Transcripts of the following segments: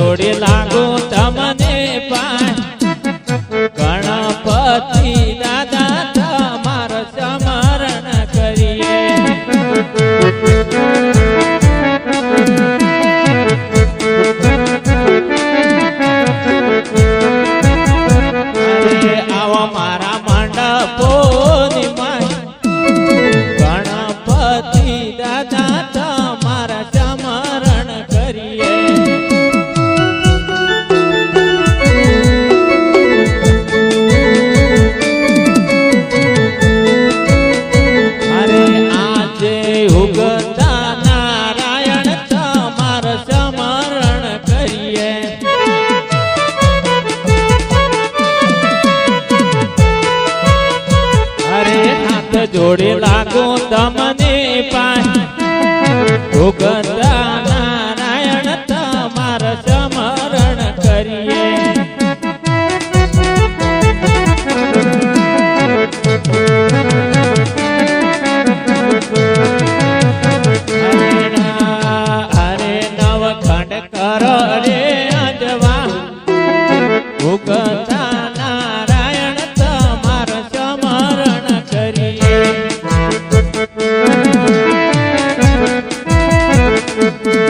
જોડે લાગો. Música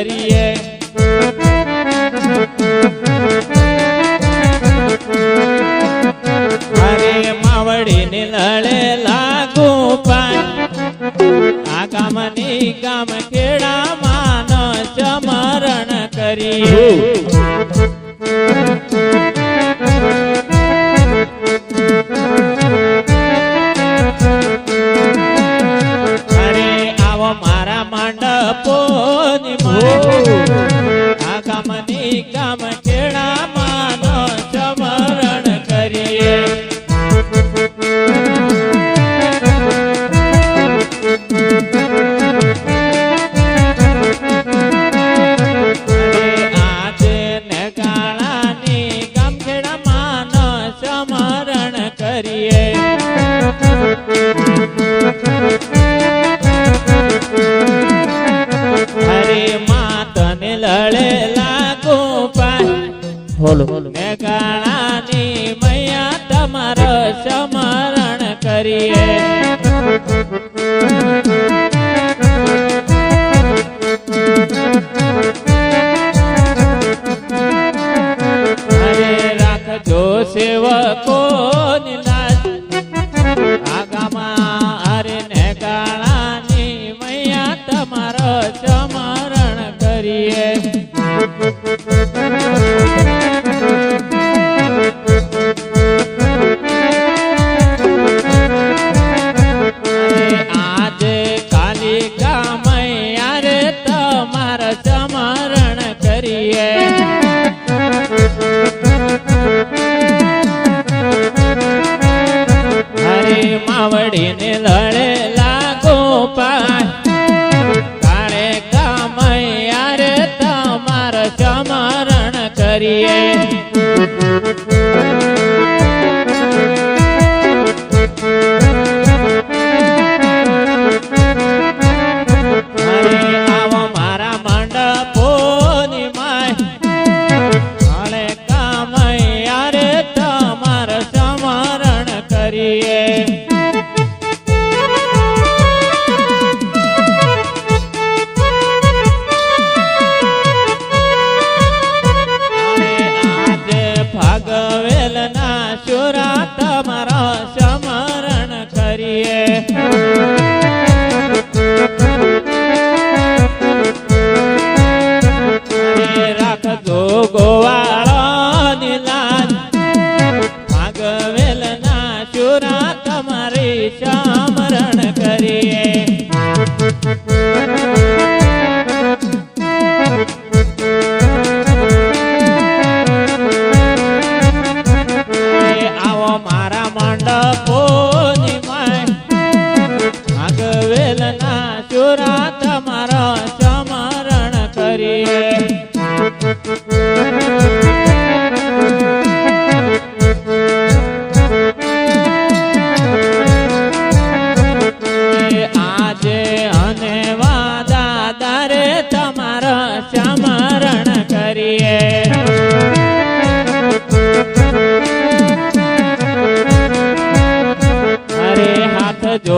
કરીએ. અરે માવડીને લડે લાગુ પાન. આ કામની કામ કેળામાં ચમરણ કરીએ. મંડપો ની ગામની ગામ તમારા ચમરણ કરીએ. આજે કાલી કામૈયા કરીએ. માવડીને લડે કરીએ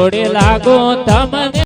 જોડે લાગો તમ